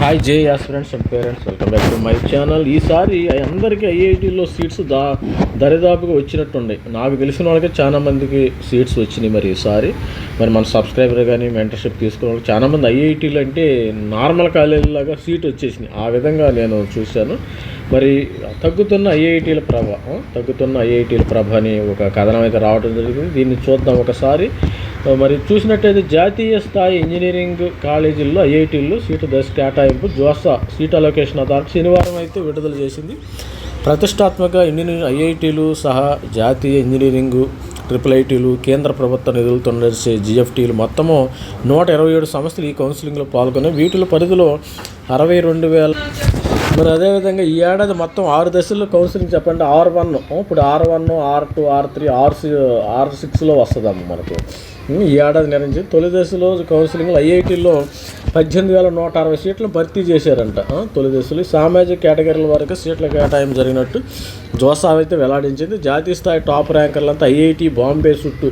Hi J as friends and parents welcome back to my channel ఈసారి అందరికీ ఐఐటీలో seats దా దరిదాపుగా వచ్చినట్టుండే. నాకు తెలిసిన వాళ్ళకి చాలా మందికి సీట్స్ వచ్చినాయి మరి ఈసారి. మరి మన సబ్స్క్రైబర్ కానీ మెంటర్షిప్ తీసుకున్న వాళ్ళు చాలా మంది ఐఐటీలు అంటే నార్మల్ కాలేజీలాగా సీట్ వచ్చేసినాయి. ఆ విధంగా నేను చూశాను. మరి తగ్గుతున్న ఐఐటీల ప్రభ తగ్గుతున్న ఐఐటీల ప్రభ అని ఒక కథనం అయితే రావడం జరిగింది. దీన్ని చూద్దాం ఒకసారి. మరి చూసినట్టయితే జాతీయ స్థాయి ఇంజనీరింగ్ కాలేజీల్లో ఐఐటీల్లో సీటు దశ కేటాయింపు జోసా సీట్ అలొకేషన్ అథారిటీ శనివారం అయితే విడుదల చేసింది. ప్రతిష్టాత్మక ఇంజనీరింగ్ ఐఐటీలు సహా జాతీయ ఇంజనీరింగ్ ట్రిపుల్ ఐటీలు కేంద్ర ప్రభుత్వ నిధులతో నడిచే జిఎఫ్టీలు మొత్తము నూట ఇరవై ఏడు సంస్థలు ఈ కౌన్సిలింగ్లో పాల్గొన్నాయి. వీటిలో పరిధిలో అరవై రెండు వేల మరి అదేవిధంగా ఈ ఏడాది మొత్తం ఆరు దశల్లో కౌన్సిలింగ్ చెప్పండి ఆర్ వన్. ఇప్పుడు R one R two R three R C R సిక్స్లో వస్తుందమ్మ మనకు. ఈ ఏడాది నిర్ణయించి తొలి దశలో కౌన్సిలింగ్లో ఐఐటీలో పద్దెనిమిది వేల నూట అరవై సీట్లు భర్తీ చేశారంట. తొలి దశలో ఈ సామాజిక కేటగిరీల వరకు సీట్ల కేటాయింపు జరిగినట్టు జోసావ్ అయితే వెల్లడించింది. జాతీయ స్థాయి టాప్ ర్యాంకర్లంతా ఐఐటి బాంబే చుట్టూ.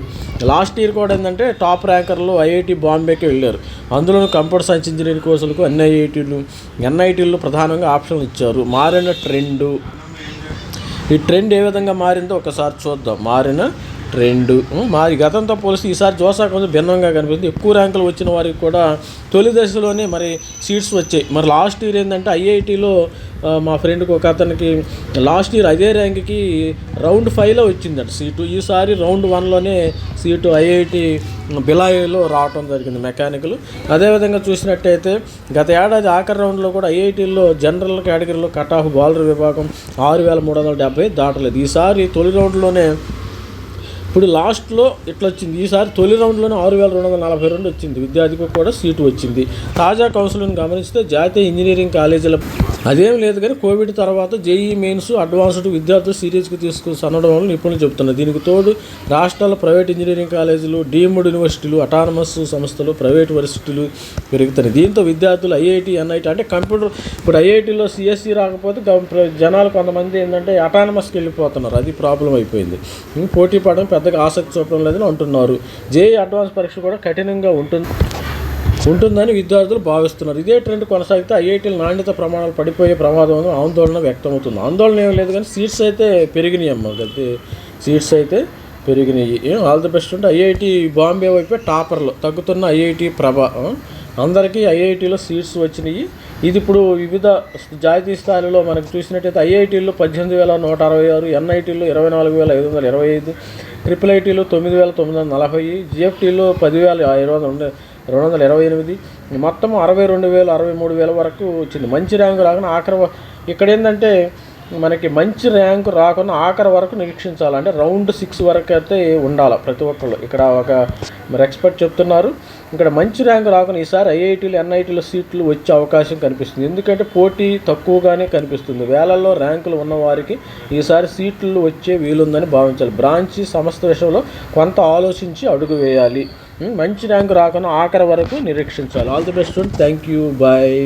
లాస్ట్ ఇయర్ కూడా ఏంటంటే టాప్ ర్యాంకర్లు ఐఐటి బాంబేకి వెళ్ళారు. అందులో కంప్యూటర్ సైన్స్ ఇంజనీరింగ్ కోర్సులకు అన్ని ఐఐటీలు ఎన్ఐటీలు ప్రధానంగా ఆప్షన్లు ఇచ్చారు. మారిన ట్రెండు. ఈ ట్రెండ్ ఏ విధంగా మారిందో ఒకసారి చూద్దాం. మారిన రెండు. మాది గతంతో పోలిస్తే ఈసారి జోసా కొంచెం భిన్నంగా కనిపిస్తుంది. ఎక్కువ ర్యాంకులు వచ్చిన వారికి కూడా తొలి దశలోనే మరి సీట్స్ వచ్చాయి. మరి లాస్ట్ ఇయర్ ఏంటంటే ఐఐటీలో మా ఫ్రెండ్కి ఒక అతనికి లాస్ట్ ఇయర్ అదే ర్యాంక్కి రౌండ్ ఫైవ్లో వచ్చిందట సీటు. ఈసారి రౌండ్ వన్లోనే సీటు ఐఐటి బిలాయిలో రావటం జరిగింది మెకానికల్. అదేవిధంగా చూసినట్టయితే గత ఏడాది ఆఖరి రౌండ్లో కూడా ఐఐటీల్లో జనరల్ కేటగిరీలో కట్ ఆఫ్ బౌలర్ విభాగం ఆరు వేల మూడు వందల డెబ్బై దాటలేదు. ఈసారి తొలి రౌండ్లోనే ఇప్పుడు లాస్ట్లో ఇట్లా వచ్చింది. ఈసారి తొలి రౌండ్లోనే ఆరు వేల రెండు వందల నలభై రెండు వచ్చింది. విద్యార్థికి కూడా సీటు వచ్చింది. తాజా కౌన్సిల్ని గమనిస్తే జాతీయ ఇంజనీరింగ్ కాలేజీల అదేం లేదు కానీ కోవిడ్ తర్వాత జేఈ మెయిన్స్ అడ్వాన్స్డ్ విద్యార్థులు సీరియస్గా తీసుకుని సనడం వల్ల నిపుణులు చెబుతున్నారు. దీనికి తోడు రాష్ట్రాల ప్రైవేట్ ఇంజనీరింగ్ కాలేజీలు డీమ్డ్ యూనివర్సిటీలు అటానమస్ సంస్థలు ప్రైవేట్ యూనివర్సిటీలు పెరుగుతున్నాయి. దీంతో విద్యార్థులు ఐఐటి ఎన్ఐటి అంటే కంప్యూటర్ ఇప్పుడు ఐఐటీలో సిఎస్సి రాకపోతే జనాలు కొంతమంది ఏంటంటే అటానమస్కి వెళ్ళిపోతున్నారు. అది ప్రాబ్లం అయిపోయింది. పోటీ పడడం పెద్దగా ఆసక్తి చూపడం లేదని అంటున్నారు. జేఈ అడ్వాన్స్ పరీక్ష కూడా కఠినంగా ఉంటుంది. ఉంటుందని విద్యార్థులు భావిస్తున్నారు. ఇదే ట్రెండ్ కొనసాగితే ఐఐటీల నాణ్యత ప్రమాణాలు పడిపోయే ప్రమాదం ఉంది ఆందోళన వ్యక్తమవుతుంది. ఆందోళన ఏం లేదు కానీ సీట్స్ అయితే పెరిగినాయి అమ్మ. అయితే సీట్స్ అయితే పెరిగినాయి. ఏం ఆల్ ది బెస్ట్ ఉంటే ఐఐటి బాంబే వైపే టాపర్లు. తగ్గుతున్న ఐఐటి ప్రభ అందరికీ ఐఐటీలో సీట్స్ వచ్చినాయి. ఇది ఇప్పుడు వివిధ జాతీయ స్థాయిలో మనకు చూసినట్టయితే ఐఐటీల్లో పద్దెనిమిది వేల నూట అరవై ఆరు ఎన్ఐటీల్లో ఇరవై నాలుగు వేల ఐదు వందల ఇరవై ఐదు ట్రిపుల్ ఐటీలో తొమ్మిది వేల తొమ్మిది వందల నలభై జిఎఫ్టీలో పదివేల ఇరవై వందల ఉండే రెండు వందల ఇరవై ఎనిమిది. మొత్తం అరవై రెండు వేలు అరవై మూడు వేల వరకు వచ్చింది. మంచి ర్యాంకు రాకుండా ఆఖరి ఇక్కడ ఏంటంటే మనకి మంచి ర్యాంకు రాకుండా ఆఖరి వరకు నిరీక్షించాలంటే రౌండ్ సిక్స్ వరకు అయితే ఉండాలి ప్రతి ఒక్కళ్ళు. ఇక్కడ ఒక మరి ఎక్స్పర్ట్ చెప్తున్నారు. ఇక్కడ మంచి ర్యాంకు రాకుండా ఈసారి ఐఐటీలు ఎన్ఐటీల సీట్లు వచ్చే అవకాశం కనిపిస్తుంది. ఎందుకంటే పోటీ తక్కువగానే కనిపిస్తుంది. వేలల్లో ర్యాంకులు ఉన్నవారికి ఈసారి సీట్లు వచ్చే వీలుందని భావించాలి. బ్రాంచి సంస్థ విషయంలో కొంత ఆలోచించి అడుగు వేయాలి. మంచి ర్యాంకు రాకుండా ఆఖరి వరకు నిరీక్షించాలి. All the best thank you bye